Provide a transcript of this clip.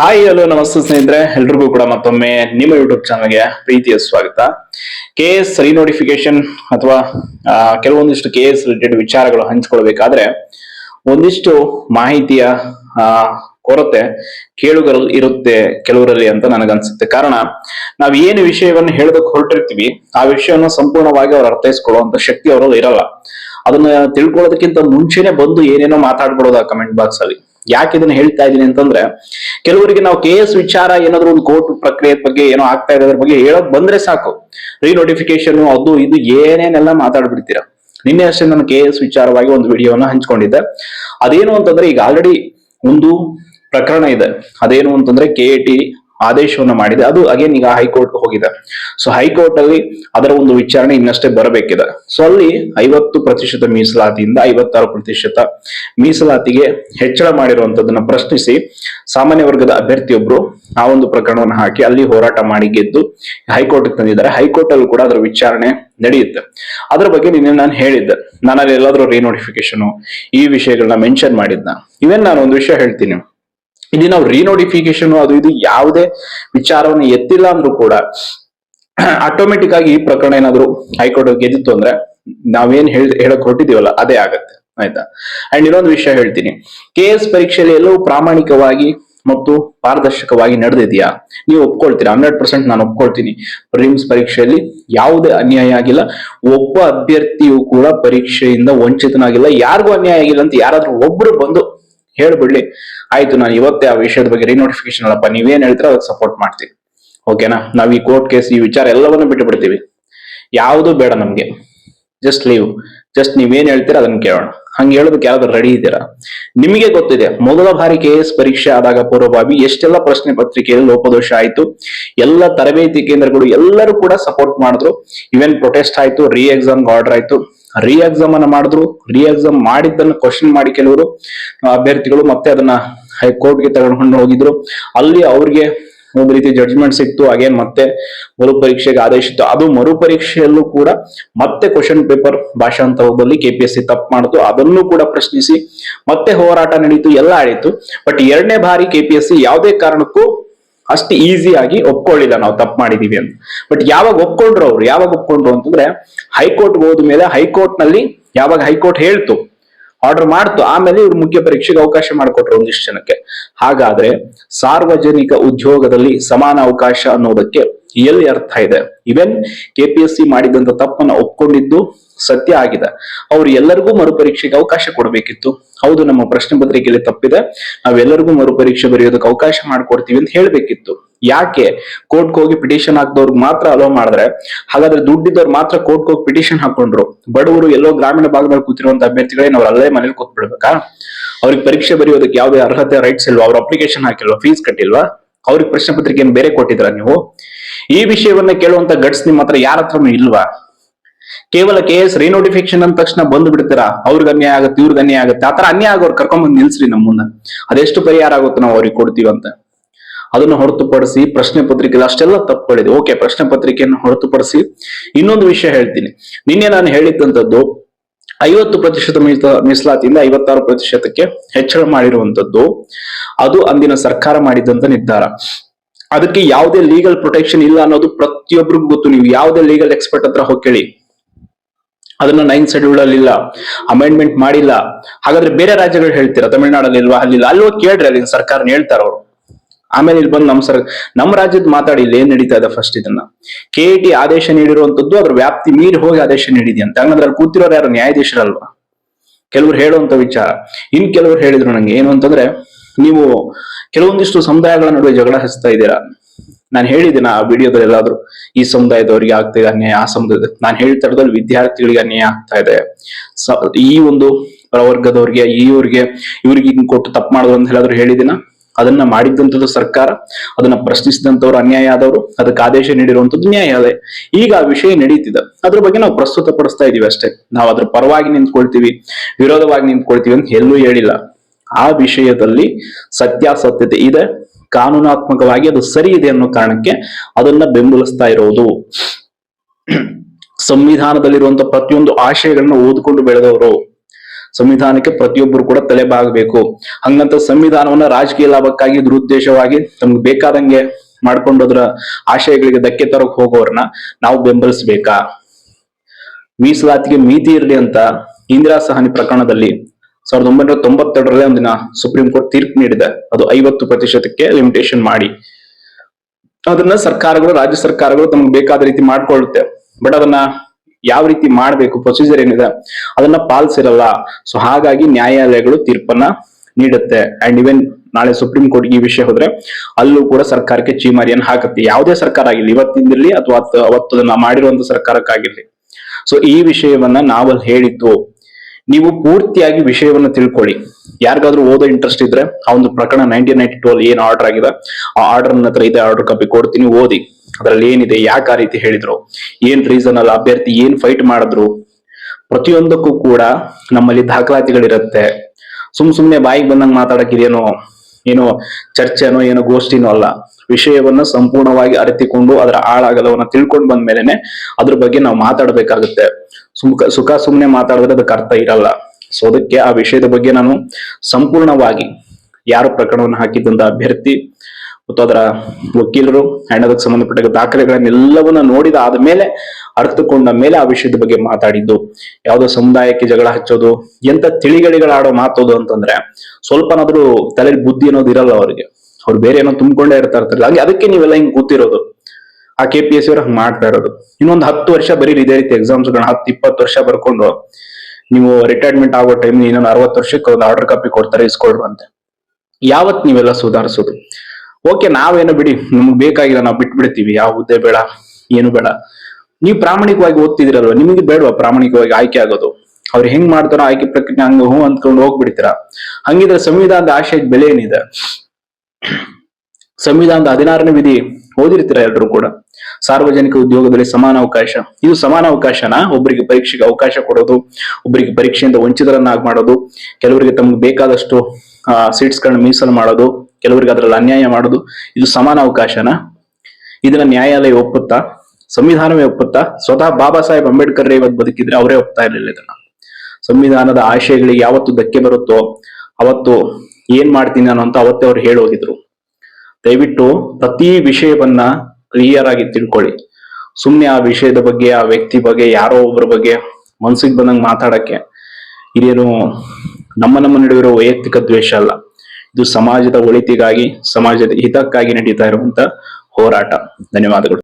Hi hello ನಮಸ್ತೆ ಸ್ನೇಹಿತರೆ. ಎಲ್ರಿಗೂ ಕೂಡ ಮತ್ತೊಮ್ಮೆ ನಿಮ್ಮ ಯೂಟ್ಯೂಬ್ ಚಾನಲ್ಗೆ ಪ್ರೀತಿಯ ಸ್ವಾಗತ. ಕೆ ಎಸ್ ರಿನೋಟಿಫಿಕೇಶನ್ ಅಥವಾ ಕೆಲವೊಂದಿಷ್ಟು ಕೆ ಎಸ್ ರಿಲೇಟೆಡ್ ವಿಚಾರಗಳು ಹಂಚಿಕೊಳ್ಬೇಕಾದ್ರೆ ಒಂದಿಷ್ಟು ಮಾಹಿತಿಯ ಕೊರತೆ ಕೇಳುಗರು ಇರುತ್ತೆ ಕೆಲವರಲ್ಲಿ ಅಂತ ನನಗನ್ಸುತ್ತೆ. ಕಾರಣ, ನಾವು ಏನು ವಿಷಯವನ್ನು ಹೇಳೋದಕ್ಕೆ ಹೊರಟಿರ್ತೀವಿ, ಆ ವಿಷಯವನ್ನು ಸಂಪೂರ್ಣವಾಗಿ ಅವ್ರು ಅರ್ಥೈಸ್ಕೊಳ್ಳುವಂತ ಶಕ್ತಿ ಅವರಲ್ಲಿ ಇರಲ್ಲ. ಅದನ್ನ ತಿಳ್ಕೊಳ್ಳೋದಕ್ಕಿಂತ ಮುಂಚೆನೆ ಬಂದು ಏನೇನೋ ಮಾತಾಡ್ಬಿಡೋದು ಆ ಕಮೆಂಟ್ ಬಾಕ್ಸ್ ಅಲ್ಲಿ. ಯಾಕೆ ಇದನ್ನ ಹೇಳ್ತಾ ಇದೀನಿ ಅಂತಂದ್ರೆ, ಕೆಲವರಿಗೆ ನಾವು ಕೆ ಎಸ್ ವಿಚಾರ ಏನಾದ್ರು ಒಂದು ಕೋರ್ಟ್ ಪ್ರಕ್ರಿಯೆ ಬಗ್ಗೆ ಏನೋ ಆಗ್ತಾ ಇರೋದ್ರ ಬಗ್ಗೆ ಹೇಳೋಕ್ ಬಂದ್ರೆ ಸಾಕು. ರೀ ನೋಟಿಫಿಕೇಶನ್ ಅದು ಇದು ಏನೇನೆಲ್ಲ ಮಾತಾಡ್ಬಿಡ್ತೀರಾ? ನಿನ್ನೆ ಅಷ್ಟೇ ನಾನು ಕೆ ಎಸ್ ವಿಚಾರವಾಗಿ ಒಂದು ವಿಡಿಯೋನ ಹಂಚ್ಕೊಂಡಿದ್ದೆ. ಅದೇನು ಅಂತಂದ್ರೆ ಈಗ ಆಲ್ರೆಡಿ ಒಂದು ಪ್ರಕರಣ ಇದೆ. ಅದೇನು ಅಂತಂದ್ರೆ ಕೆ ಟಿ ಆದೇಶವನ್ನ ಮಾಡಿದೆ. ಅದು ಅಗೇನ್ ಈಗ ಹೈಕೋರ್ಟ್ ಹೋಗಿದೆ. ಸೊ ಹೈಕೋರ್ಟ್ ಅಲ್ಲಿ ಅದರ ಒಂದು ವಿಚಾರಣೆ ಇನ್ನಷ್ಟೇ ಬರಬೇಕಿದೆ. ಸೊ ಅಲ್ಲಿ ಐವತ್ತು ಪ್ರತಿಶತ ಮೀಸಲಾತಿಯಿಂದ ಐವತ್ತಾರು ಪ್ರತಿಶತ ಮೀಸಲಾತಿಗೆ ಹೆಚ್ಚಳ ಮಾಡಿರುವಂತದನ್ನ ಪ್ರಶ್ನಿಸಿ ಸಾಮಾನ್ಯ ವರ್ಗದ ಅಭ್ಯರ್ಥಿಯೊಬ್ರು ಆ ಒಂದು ಪ್ರಕರಣವನ್ನು ಹಾಕಿ ಅಲ್ಲಿ ಹೋರಾಟ ಮಾಡಿ ಗೆದ್ದು ಹೈಕೋರ್ಟ್ ತಂದಿದ್ದಾರೆ. ಹೈಕೋರ್ಟ್ ಅಲ್ಲಿ ಕೂಡ ಅದರ ವಿಚಾರಣೆ ನಡೆಯುತ್ತೆ. ಅದರ ಬಗ್ಗೆ ನಿನ್ನೆ ನಾನು ಹೇಳಿದ್ದೆ. ನಾನು ಅಲ್ಲಿ ಎಲ್ಲಾದ್ರೂ ರಿನೋಟಿಫಿಕೇಶನ್ ಈ ವಿಷಯಗಳನ್ನ ಮೆನ್ಷನ್ ಮಾಡಿದ್ನ? ಇವನ್ ನಾನು ಒಂದು ವಿಷಯ ಹೇಳ್ತೀನಿ. ಇಲ್ಲಿ ನಾವು ರಿನೋಟಿಫಿಕೇಶನ್ ಅದು ಇದು ಯಾವುದೇ ವಿಚಾರವನ್ನು ಎತ್ತಿಲ್ಲ ಅಂದ್ರೂ ಕೂಡ ಆಟೋಮೆಟಿಕ್ ಆಗಿ ಈ ಪ್ರಕರಣ ಏನಾದ್ರು ಹೈಕೋರ್ಟ್ ಗೆದ್ದಿತ್ತು ಅಂದ್ರೆ ನಾವೇನ್ ಹೇಳ, ಹೇಳಕ್ ಹೊರಟಿದೀವಲ್ಲ ಅದೇ ಆಗತ್ತೆ, ಆಯ್ತಾ? ಅಂಡ್ ಇನ್ನೊಂದು ವಿಷಯ ಹೇಳ್ತೀನಿ. ಕೆ ಎಸ್ ಪರೀಕ್ಷೆಯಲ್ಲಿ ಎಲ್ಲವೂ ಪ್ರಾಮಾಣಿಕವಾಗಿ ಮತ್ತು ಪಾರದರ್ಶಕವಾಗಿ ನಡೆದಿದೆಯಾ? ನೀವು ಒಪ್ಕೊಳ್ತೀರಾ? ಹಂಡ್ರೆಡ್ ಪರ್ಸೆಂಟ್ ನಾನು ಒಪ್ಕೊಳ್ತೀನಿ. ಪ್ರಿಲಿಮ್ಸ್ ಪರೀಕ್ಷೆಯಲ್ಲಿ ಯಾವುದೇ ಅನ್ಯಾಯ ಆಗಿಲ್ಲ. ಒಬ್ಬ ಅಭ್ಯರ್ಥಿಯು ಕೂಡ ಪರೀಕ್ಷೆಯಿಂದ ವಂಚಿತನಾಗಿಲ್ಲ. ಯಾರಿಗೂ ಅನ್ಯಾಯ ಆಗಿಲ್ಲ ಅಂತ ಯಾರಾದ್ರೂ ಒಬ್ರು ಬಂದು ಹೇಳ್ಬಿಡ್ಲಿ. ಆಯ್ತು, ನಾನು ಇವತ್ತೇ ಆ ವಿಷಯದ ಬಗ್ಗೆ ರಿನೋಟಿಫಿಕೇಶನ್ ಅಲ್ಲಪ್ಪ, ನೀವೇನ್ ಹೇಳ್ತೀರೋ ಅದಕ್ಕೆ ಸಪೋರ್ಟ್ ಮಾಡ್ತೀವಿ. ಓಕೆನಾ ನಾವ್ ಈ ಕೋರ್ಟ್ ಕೇಸ್ ಈ ವಿಚಾರ ಎಲ್ಲವನ್ನು ಬಿಟ್ಟು ಬಿಡ್ತೀವಿ ಯಾವುದು ಬೇಡ ನಮ್ಗೆ. ಜಸ್ಟ್ ಲೀವ್ ಜಸ್ಟ್ ನೀವೇನ್ ಹೇಳ್ತೀರಾ ಅದನ್ನ ಕೇಳೋಣ. ಹಂಗೆ ಹೇಳೋದಕ್ಕೆ ಯಾರಾದ್ರೂ ರೆಡಿ ಇದ್ದೀರಾ? ನಿಮಗೆ ಗೊತ್ತಿದೆ, ಮೊದಲ ಬಾರಿ ಕೆ ಎಸ್ ಪರೀಕ್ಷೆ ಆದಾಗ ಪೂರ್ವಭಾವಿ ಎಷ್ಟೆಲ್ಲ ಪ್ರಶ್ನೆ ಪತ್ರಿಕೆಯಲ್ಲಿ ಲೋಪದೋಷ ಆಯ್ತು, ಎಲ್ಲ ತರಬೇತಿ ಕೇಂದ್ರಗಳು ಎಲ್ಲರೂ ಕೂಡ ಸಪೋರ್ಟ್ ಮಾಡಿದ್ರು. ಇವೆನ್ ಪ್ರೊಟೆಸ್ಟ್ ಆಯ್ತು ರೀ ಎಕ್ಸಾಮ್ ಆರ್ಡರ್ ಆಯ್ತು. ರೀ ಎಕ್ಸಾಮ್ ಅನ್ನ ಮಾಡಿದ್ರು. ರೀ ಎಕ್ಸಾಮ್ ಮಾಡಿದ್ದನ್ನ ಕ್ವಶನ್ ಮಾಡಿ ಕೆಲವರು ಅಭ್ಯರ್ಥಿಗಳು ಮತ್ತೆ ಅದನ್ನ ಹೈಕೋರ್ಟ್ಗೆ ತಗೊಂಡ್ಕೊಂಡು ಹೋಗಿದ್ರು. ಅಲ್ಲಿ ಅವ್ರಿಗೆ ಒಂದು ರೀತಿ ಜಡ್ಜ್ಮೆಂಟ್ ಸಿಕ್ತು ಅಗೇನ್ ಮತ್ತೆ ಮರು ಪರೀಕ್ಷೆಗೆ ಆದೇಶ ಇತ್ತು. ಅದು ಮರು ಪರೀಕ್ಷೆಯಲ್ಲೂ ಕೂಡ ಮತ್ತೆ ಕ್ವಶನ್ ಪೇಪರ್ ಭಾಷಾಂತರದಲ್ಲಿ ಕೆಪಿಎಸ್ಸಿ ತಪ್ಪು ಮಾಡಿತು. ಅದನ್ನು ಕೂಡ ಪ್ರಶ್ನಿಸಿ ಮತ್ತೆ ಹೋರಾಟ ನಡೀತು, ಎಲ್ಲ ಆಡಿತು ಬಟ್ ಎರಡನೇ ಬಾರಿ ಕೆಪಿಎಸ್ಸಿ ಯಾವುದೇ ಕಾರಣಕ್ಕೂ ಅಷ್ಟು ಈಸಿಯಾಗಿ ಒಪ್ಕೊಳ್ಳಿಲ್ಲ ನಾವು ತಪ್ಪು ಮಾಡಿದೀವಿ ಅಂತ. ಬಟ್ ಯಾವಾಗ ಒಪ್ಕೊಂಡ್ರು ಅವ್ರು? ಯಾವಾಗ ಒಪ್ಕೊಂಡ್ರು ಅಂತಂದ್ರೆ ಹೈಕೋರ್ಟ್ ಹೋದ ಮೇಲೆ ಹೈಕೋರ್ಟ್ನಲ್ಲಿ ಯಾವಾಗ ಹೈಕೋರ್ಟ್ ಹೇಳ್ತು ಆರ್ಡರ್ ಮಾಡ್ತು, ಆಮೇಲೆ ಇವ್ರು ಮುಖ್ಯ ಪರೀಕ್ಷೆಗೆ ಅವಕಾಶ ಮಾಡಿಕೊಟ್ರು ಒಂದಿಷ್ಟು ಜನಕ್ಕೆ. ಹಾಗಾದ್ರೆ ಸಾರ್ವಜನಿಕ ಉದ್ಯೋಗದಲ್ಲಿ ಸಮಾನ ಅವಕಾಶ ಅನ್ನೋದಕ್ಕೆ ಎಲ್ಲಿ ಅರ್ಥ ಇದೆ? ಇವನ್ ಕೆಪಿಎಸ್ಸಿ ಮಾಡಿದಂತ ತಪ್ಪನ್ನ ಒಪ್ಕೊಂಡಿದ್ದು ಸತ್ಯ ಆಗಿದೆ. ಅವ್ರು ಎಲ್ಲರಿಗೂ ಮರುಪರೀಕ್ಷೆಗೆ ಅವಕಾಶ ಕೊಡಬೇಕಿತ್ತು. ಹೌದು, ನಮ್ಮ ಪ್ರಶ್ನೆ ಪತ್ರಿಕೆಯಲ್ಲಿ ತಪ್ಪಿದೆ. ನಾವೆಲ್ಲರಿಗೂ ಮರುಪರೀಕ್ಷೆ ಬರೆಯೋದಕ್ಕೆ ಅವಕಾಶ ಮಾಡ್ಕೊಡ್ತೀವಿ ಅಂತ ಹೇಳ್ಬೇಕಿತ್ತು. ಯಾಕೆ? ಕೋರ್ಟ್ ಹೋಗಿ ಪಿಟಿಷನ್ ಹಾಕಿದವ್ರಿಗೆ ಮಾತ್ರ ಅಲೋ ಮಾಡಿದ್ರೆ, ಹಾಗಾದ್ರೆ ದುಡ್ಡಿದ್ದವ್ರು ಮಾತ್ರ ಕೋರ್ಟ್ ಹೋಗಿ ಪಿಟಿಷನ್ ಹಾಕೊಂಡ್ರು. ಬಡವರು ಎಲ್ಲೋ ಗ್ರಾಮೀಣ ಭಾಗದಲ್ಲಿ ಕೂತಿರುವಂತ ಅಭ್ಯರ್ಥಿಗಳೇನು ಅವ್ರು ಅಲ್ಲೇ ಮನೇಲಿ ಕೂತ್ಬಿಡ್ಬೇಕಾ? ಅವ್ರಿಗೆ ಪರೀಕ್ಷೆ ಬರೆಯೋದಕ್ಕೆ ಯಾವುದೇ ಅರ್ಹತೆ ರೈಟ್ಸ್ ಇಲ್ವಾ? ಅವ್ರ ಅಪ್ಲಿಕೇಶನ್ ಹಾಕಿಲ್ವಾ? ಫೀಸ್ ಕಟ್ಟಿಲ್ವಾ? ಅವ್ರಿಗೆ ಪ್ರಶ್ನೆ ಪತ್ರಿಕೆ ಬೇರೆ ಕೊಟ್ಟಿದ್ರ ನೀವು? ಈ ವಿಷಯವನ್ನ ಕೇಳುವಂತ ಗಟ್ಸ್ ನಿಮ್ಮ ಹತ್ರ ಯಾರ ಹತ್ರನೂ ಇಲ್ವಾ? ಕೇವಲ ಕೆ ಎಸ್ ರಿನೋಟಿಫಿಕೇಶನ್ ಅಂದ ತಕ್ಷಣ ಬಂದು ಬಿಡ್ತೀರಾ? ಅವ್ರಿಗೆ ಅನ್ಯಾಯ ಆಗುತ್ತೆ, ಇವ್ರಿಗೆ ಅನ್ಯಾಯ ಆಗುತ್ತೆ. ಆತರ ಅನ್ಯಾಯ ಆಗೋರು ಕರ್ಕೊಂಬಂದು ನಿಲ್ಸ್ರಿ ನಮ್ಮನ್ನ. ಅದೆಷ್ಟು ಪರಿಹಾರ ಆಗುತ್ತೆ ನಾವು ಅವ್ರಿಗೆ ಕೊಡ್ತೀವಿ ಅಂತ. ಅದನ್ನು ಹೊರತುಪಡಿಸಿ ಪ್ರಶ್ನೆ ಪತ್ರಿಕೆ ಅಷ್ಟೆಲ್ಲ ತಪ್ಪುಗಳಿದೆ. ಓಕೆ, ಪ್ರಶ್ನೆ ಪತ್ರಿಕೆಯನ್ನು ಹೊರತುಪಡಿಸಿ ಇನ್ನೊಂದು ವಿಷಯ ಹೇಳ್ತೀನಿ. ನಿನ್ನೆ ನಾನು ಹೇಳಿದ್ದಂಥದ್ದು, ಐವತ್ತು ಪ್ರತಿಶತ ಮೀಸ, ಮೀಸಲಾತಿಯಿಂದ ಐವತ್ತಾರು ಪ್ರತಿಶತಕ್ಕೆ ಹೆಚ್ಚಳ ಮಾಡಿರುವಂತದ್ದು ಅದು ಅಂದಿನ ಸರ್ಕಾರ ಮಾಡಿದಂತ ನಿರ್ಧಾರ. ಅದಕ್ಕೆ ಯಾವುದೇ ಲೀಗಲ್ ಪ್ರೊಟೆಕ್ಷನ್ ಇಲ್ಲ ಅನ್ನೋದು ಪ್ರತಿಯೊಬ್ಬರಿಗೂ ಗೊತ್ತು. ನೀವು ಯಾವುದೇ ಲೀಗಲ್ ಎಕ್ಸ್ಪರ್ಟ್ ಹತ್ರ ಹೋಗಿ ಕೇಳಿ. ಅದನ್ನ ನೈನ್ ಶೆಡ್ಯೂಲ್ ಅಲ್ಲಿ ಇಲ್ಲ. ಅಮೆಂಡ್ಮೆಂಟ್ ಮಾಡಿಲ್ಲ. ಹಾಗಾದ್ರೆ ಬೇರೆ ರಾಜ್ಯಗಳು ಹೇಳ್ತೀರಾ? ತಮಿಳ್ನಾಡಲ್ಲಿ ಇಲ್ವಾ? ಅಲ್ಲಿ ಹೋಗಿ ಕೇಳ್ರಿ ಅಲ್ಲಿ ಸರ್ಕಾರ ಹೇಳ್ತಾರ ಅವರು. ಆಮೇಲೆ ಇಲ್ಲಿ ಬಂದು ನಮ್ಮ ಸರ್ ನಮ್ಮ ರಾಜ್ಯದ ಮಾತಾಡಿ, ಇಲ್ಲಿ ಏನ್ ನಡೀತಾ ಇದೆ ಫಸ್ಟ್ ಇದನ್ನ? ಕೆ ಟಿ ಆದೇಶ ನೀಡಿರುವಂತದ್ದು ಅದ್ರ ವ್ಯಾಪ್ತಿ ಮೀರಿ ಹೋಗಿ ಆದೇಶ ನೀಡಿದೆ ಅಂತ. ಹಂಗಂದ್ರೆ ಅಲ್ಲಿ ಕೂತಿರೋರು ಯಾರು? ನ್ಯಾಯಾಧೀಶರಲ್ವಾ? ಕೆಲವ್ರು ಹೇಳುವಂತ ವಿಚಾರ. ಇನ್ ಕೆಲವ್ರು ಹೇಳಿದ್ರು ನಂಗೆ. ಏನು ಅಂತಂದ್ರೆ ನೀವು ಕೆಲವೊಂದಿಷ್ಟು ಸಮುದಾಯಗಳ ನಡುವೆ ಜಗಳ ಹಚ್ತಾ ಇದ್ದೀರಾ? ನಾನು ಹೇಳಿದ್ದೀನಿ ಆ ವಿಡಿಯೋದಲ್ಲಿ ಎಲ್ಲಾದ್ರೂ ಈ ಸಮುದಾಯದವರಿಗೆ ಆಗ್ತಾ ಇದೆ ಅನ್ಯಾಯ, ಆ ಸಮುದಾಯದ, ನಾನು ಹೇಳ್ತಾ ಇರೋದ್ರಲ್ಲಿ ವಿದ್ಯಾರ್ಥಿಗಳಿಗೆ ಅನ್ಯಾಯ ಆಗ್ತಾ ಇದೆ. ಈ ಒಂದು ಪ್ರವರ್ಗದವ್ರಿಗೆ ಇವ್ರಿಗೆ ಇವ್ರಿಗೆ ಹಿಂಗ್ ಕೊಟ್ಟು ತಪ್ಪು ಮಾಡೋದು ಅಂತ ಹೇಳಾದ್ರು ಹೇಳಿದಿನ ಅದನ್ನ ಮಾಡಿದ್ದಂಥದ್ದು ಸರ್ಕಾರ, ಅದನ್ನ ಪ್ರಶ್ನಿಸಿದಂಥವ್ರು ಅನ್ಯಾಯ ಆದವರು, ಅದಕ್ಕೆ ಆದೇಶ ನೀಡಿರುವಂತದ್ದು ನ್ಯಾಯಾಲಯ ಈಗ ಆ ವಿಷಯ ನಡೀತಿದೆ. ಅದ್ರ ಬಗ್ಗೆ ನಾವು ಪ್ರಸ್ತುತ ಪಡಿಸ್ತಾ ಇದೀವಿ ಅಷ್ಟೇ. ನಾವು ಅದ್ರ ಪರವಾಗಿ ನಿಂತ್ಕೊಳ್ತೀವಿ, ವಿರೋಧವಾಗಿ ನಿಂತ್ಕೊಳ್ತೀವಿ ಅಂತ ಎಲ್ಲೂ ಹೇಳಿಲ್ಲ. ಆ ವಿಷಯದಲ್ಲಿ ಸತ್ಯಾಸತ್ಯತೆ ಇದೆ. ಕಾನೂನಾತ್ಮಕವಾಗಿ ಅದು ಸರಿ ಇದೆ ಅನ್ನೋ ಕಾರಣಕ್ಕೆ ಅದನ್ನ ಬೆಂಬಲಿಸ್ತಾ ಇರೋದು. ಸಂವಿಧಾನದಲ್ಲಿರುವಂತಹ ಪ್ರತಿಯೊಂದು ಆಶಯಗಳನ್ನ ಓದ್ಕೊಂಡು ಬೆಳೆದವರು ಸಂವಿಧಾನಕ್ಕೆ ಪ್ರತಿಯೊಬ್ಬರು ಕೂಡ ತಲೆ ಬಾಗಬೇಕು ಹಂಗಂತ ಸಂವಿಧಾನವನ್ನ ರಾಜಕೀಯ ಲಾಭಕ್ಕಾಗಿ, ದುರುದ್ದೇಶವಾಗಿ ತಮ್ಗೆ ಬೇಕಾದಂಗೆ ಮಾಡ್ಕೊಂಡೋದ್ರ ಆಶಯಗಳಿಗೆ ಧಕ್ಕೆ ತರಕ್ ಹೋಗೋರ್ನ ನಾವು ಬೆಂಬಲಿಸ್ಬೇಕಾ? ಮೀಸಲಾತಿಗೆ ಮಿತಿ ಇರಲಿ ಅಂತ ಇಂದಿರಾ ಸಹನಿ ಪ್ರಕರಣದಲ್ಲಿ ಸಾವಿರದ ಒಂಬೈನೂರ ತೊಂಬತ್ತೆರಡರಲ್ಲಿ ಒಂದಿನ ಸುಪ್ರೀಂ ಕೋರ್ಟ್ ತೀರ್ಪು ನೀಡಿದೆ. ಅದು ಐವತ್ತು ಪ್ರತಿಶತಕ್ಕೆ ಲಿಮಿಟೇಷನ್ ಮಾಡಿ. ಅದನ್ನ ಸರ್ಕಾರಗಳು, ರಾಜ್ಯ ಸರ್ಕಾರಗಳು ತಮ್ಗೆ ಬೇಕಾದ ರೀತಿ ಮಾಡ್ಕೊಳ್ಳುತ್ತೆ. ಬಟ್ ಅದನ್ನ ಯಾವ ರೀತಿ ಮಾಡಬೇಕು? ಪ್ರೊಸೀಜರ್ ಏನಿದೆ? ಅದನ್ನ ಪಾಲಿಸಿರಲ್ಲ ಸೊ ಹಾಗಾಗಿ ನ್ಯಾಯಾಲಯಗಳು ತೀರ್ಪನ್ನ ನೀಡುತ್ತೆ. ಅಂಡ್ ಇವನ್ ನಾಳೆ ಸುಪ್ರೀಂ ಕೋರ್ಟ್ ಈ ವಿಷಯ ಹೋದ್ರೆ ಅಲ್ಲೂ ಕೂಡ ಸರ್ಕಾರಕ್ಕೆ ಚೀಮಾರಿಯನ್ನು ಹಾಕುತ್ತೆ. ಯಾವುದೇ ಸರ್ಕಾರ ಆಗಿರ್ಲಿ, ಇವತ್ತಿಂದಿರ್ಲಿ ಅಥವಾ ಅವತ್ತು- ಅದನ್ನ ಮಾಡಿರುವಂತ ಸರ್ಕಾರಕ್ಕಾಗಿರ್ಲಿ. ಸೊ ಈ ವಿಷಯವನ್ನ ನಾವಲ್ಲಿ ಹೇಳಿದ್ದು ನೀವು ಪೂರ್ತಿಯಾಗಿ ವಿಷಯವನ್ನ ತಿಳ್ಕೊಳ್ಳಿ. ಯಾರಿಗಾದ್ರೂ ಓದೋ ಇಂಟ್ರೆಸ್ಟ್ ಇದ್ರೆ ಆ ಒಂದು ಪ್ರಕರಣ ನೈನ್ಟೀನ್ ನೈನ್ಟಿ ಟೂ ಅಲ್ಲಿ ಏನ್ ಆರ್ಡರ್ ಆಗಿದೆ, ಆ ಆರ್ಡರ್ ಹತ್ರ ಇದೆ ಆರ್ಡರ್ ಕಾಪಿ ಕೊಡ್ತೀನಿ, ಓದಿ. ಅದರಲ್ಲಿ ಏನಿದೆ, ಯಾಕೆ ಆ ರೀತಿ ಹೇಳಿದ್ರು? ಏನ್ ರೀಸನ್ ಅಲ್ಲಿ ಅಭ್ಯರ್ಥಿ ಏನ್ ಫೈಟ್ ಮಾಡಿದ್ರು? ಪ್ರತಿಯೊಂದಕ್ಕೂ ಕೂಡ ನಮ್ಮಲ್ಲಿ ದಾಖಲಾತಿಗಳಿರುತ್ತೆ. ಸುಮ್ ಸುಮ್ನೆ ಬಾಯಿಗೆ ಬಂದಂಗೆ ಮಾತಾಡಕ್ ಇದೇನೋ ಏನೋ ಚರ್ಚೆನೋ, ಏನೋ ಗೋಷ್ಠಿನೋ ಅಲ್ಲ. ವಿಷಯವನ್ನ ಸಂಪೂರ್ಣವಾಗಿ ಅರಿತಿಕೊಂಡು, ಅದರ ಆಳಾಗಲವನ್ನ ತಿಳ್ಕೊಂಡು ಬಂದ್ಮೇಲೆನೆ ಅದ್ರ ಬಗ್ಗೆ ನಾವು ಮಾತಾಡ್ಬೇಕಾಗುತ್ತೆ. ಸುಮ್ಕ ಸುಖ ಸುಮ್ಮನೆ ಮಾತಾಡಿದ್ರೆ ಅದಕ್ಕೆ ಅರ್ಥ ಇರಲ್ಲ. ಸೊ ಅದಕ್ಕೆ ಆ ವಿಷಯದ ಬಗ್ಗೆ ನಾನು ಸಂಪೂರ್ಣವಾಗಿ ಯಾರು ಪ್ರಕರಣವನ್ನು ಹಾಕಿದ್ದಂತ ಅಭ್ಯರ್ಥಿ ಮತ್ತು ಅದರ ವಕೀಲರು ಅಂಡ್ ಅದಕ್ಕೆ ಸಂಬಂಧಪಟ್ಟ ದಾಖಲೆಗಳನ್ನೆಲ್ಲವನ್ನ ನೋಡಿದ ಆದ್ಮೇಲೆ ಅರ್ಥಕೊಂಡ ಮೇಲೆ ಆ ವಿಷಯದ ಬಗ್ಗೆ ಮಾತಾಡಿದ್ದು. ಯಾವುದೋ ಸಮುದಾಯಕ್ಕೆ ಜಗಳ ಹಚ್ಚೋದು, ಎಂತ ತಿಳಿಗಳಿಗಳಾಡೋ ಮಾತೋದು ಅಂತಂದ್ರೆ ಸ್ವಲ್ಪನಾದ್ರೂ ತಲೆಯಲ್ಲಿ ಬುದ್ಧಿ ಅನ್ನೋದು ಇರಲ್ಲ ಅವ್ರಿಗೆ. ಅವ್ರು ಬೇರೆ ಏನೋ ತುಂಬಿಕೊಂಡೇ ಇರ್ತಾ ಇರ್ತಾರೆ. ಹಾಗೆ ಅದಕ್ಕೆ ನೀವೆಲ್ಲ ಹಿಂಗ್ ಕೂತಿರೋದು. ಆ ಕೆ ಪಿ ಎಸ್ ಸಿ ಅವ್ರು ಹಂಗ್ ಮಾಡ್ತಾ ಇರೋದು. ಇನ್ನೊಂದು ಹತ್ತು ವರ್ಷ ಬರೀ ಇದೇ ರೀತಿ ಎಕ್ಸಾಮ್ಸ್ ಹತ್ತು, ಇಪ್ಪತ್ತು ವರ್ಷ ಬರ್ಕೊಂಡು ನೀವು ರಿಟೈರ್ಮೆಂಟ್ ಆಗೋ ಟೈಮ್ ಇನ್ನೊಂದು ಅರವತ್ತು ವರ್ಷಕ್ಕೆ ಒಂದು ಆರ್ಡರ್ ಕಾಪಿ ಕೊಡ್ತಾರೆ, ಇಸ್ಕೊಳ್ರು ಅಂತ. ಯಾವತ್ ನೀವೆಲ್ಲ ಸುಧಾರಿಸೋದು? ಓಕೆ ನಾವೇನು ಬಿಡಿ, ನಮ್ಗೆ ಬೇಕಾಗಿಲ್ಲ, ನಾವು ಬಿಟ್ಬಿಡ್ತೀವಿ. ಯಾವ ಹುದ್ದೆ ಬೇಡ, ಏನು ಬೇಡ. ನೀವು ಪ್ರಾಮಾಣಿಕವಾಗಿ ಓದ್ತಿದಿರಲ್ವ? ನಿಮಗೆ ಬೇಡವಾ ಪ್ರಾಮಾಣಿಕವಾಗಿ ಆಯ್ಕೆ ಆಗೋದು? ಅವ್ರು ಹೆಂಗ್ ಮಾಡ್ತಾರೋ ಆಯ್ಕೆ ಪ್ರಕ್ರಿಯೆ, ಹಂಗ ಹ್ಞೂ ಅಂದ್ಕೊಂಡು ಹೋಗ್ಬಿಡ್ತೀರಾ? ಹಂಗಿದ್ರೆ ಸಂವಿಧಾನದ ಆಶಯದ ಬೆಲೆ ಏನಿದೆ? ಸಂವಿಧಾನದ ಹದಿನಾರನೇ ವಿಧಿ ಓದಿರ್ತೀರಾ ಎಲ್ರು ಕೂಡ? ಸಾರ್ವಜನಿಕ ಉದ್ಯೋಗದಲ್ಲಿ ಸಮಾನ ಅವಕಾಶ. ಇದು ಸಮಾನ ಅವಕಾಶನ ಒಬ್ಬರಿಗೆ ಪರೀಕ್ಷೆಗೆ ಅವಕಾಶ ಕೊಡೋದು ಒಬ್ಬರಿಗೆ ಪರೀಕ್ಷೆಯಿಂದ ವಂಚಿತರನ್ನಾಗಿ ಮಾಡೋದು, ಕೆಲವರಿಗೆ ತಮ್ಗೆ ಬೇಕಾದಷ್ಟು ಸೀಟ್ಸ್ ಗಳನ್ನ ಮೀಸಲು ಮಾಡೋದು, ಕೆಲವರಿಗೆ ಅದರಲ್ಲಿ ಅನ್ಯಾಯ ಮಾಡೋದು, ಇದು ಸಮಾನ ಅವಕಾಶನ. ಇದನ್ನ ನ್ಯಾಯಾಲಯ ಒಪ್ಪುತ್ತಾ? ಸಂವಿಧಾನವೇ ಒಪ್ಪುತ್ತಾ? ಸ್ವತಃ ಬಾಬಾ ಸಾಹೇಬ್ ಅಂಬೇಡ್ಕರ್ ಇವತ್ತು ಬದುಕಿದ್ರೆ ಅವರೇ ಒಪ್ತಾ ಇರಲಿಲ್ಲ ಇದನ್ನ. ಸಂವಿಧಾನದ ಆಶಯಗಳಿಗೆ ಯಾವತ್ತು ಧಕ್ಕೆ ಬರುತ್ತೋ, ಅವತ್ತು ಏನ್ ಮಾಡ್ತೀನಿ ನಾನು ಅಂತ ಅವತ್ತೇ ಅವ್ರು ಹೇಳೋಗಿದ್ರು ದಯವಿಟ್ಟು ಪ್ರತಿ ವಿಷಯವನ್ನ ಕ್ಲಿಯರ್ ಆಗಿ ತಿಳ್ಕೊಳ್ಳಿ. ಸುಮ್ನೆ ಆ ವಿಷಯದ ಬಗ್ಗೆ, ಆ ವ್ಯಕ್ತಿ ಬಗ್ಗೆ, ಯಾರೋ ಒಬ್ಬರ ಬಗ್ಗೆ ಮನ್ಸಿಗೆ ಬಂದಂಗೆ ಮಾತಾಡಕ್ಕೆ ಇದೇನು ನಮ್ಮ ನಮ್ಮ ನಡುವಿರೋ ವೈಯಕ್ತಿಕ ದ್ವೇಷ ಅಲ್ಲ. ಇದು ಸಮಾಜದ ಒಳಿತಿಗಾಗಿ, ಸಮಾಜದ ಹಿತಕ್ಕಾಗಿ ನಡೀತಾ ಇರುವಂತ ಹೋರಾಟ. ಧನ್ಯವಾದಗಳು.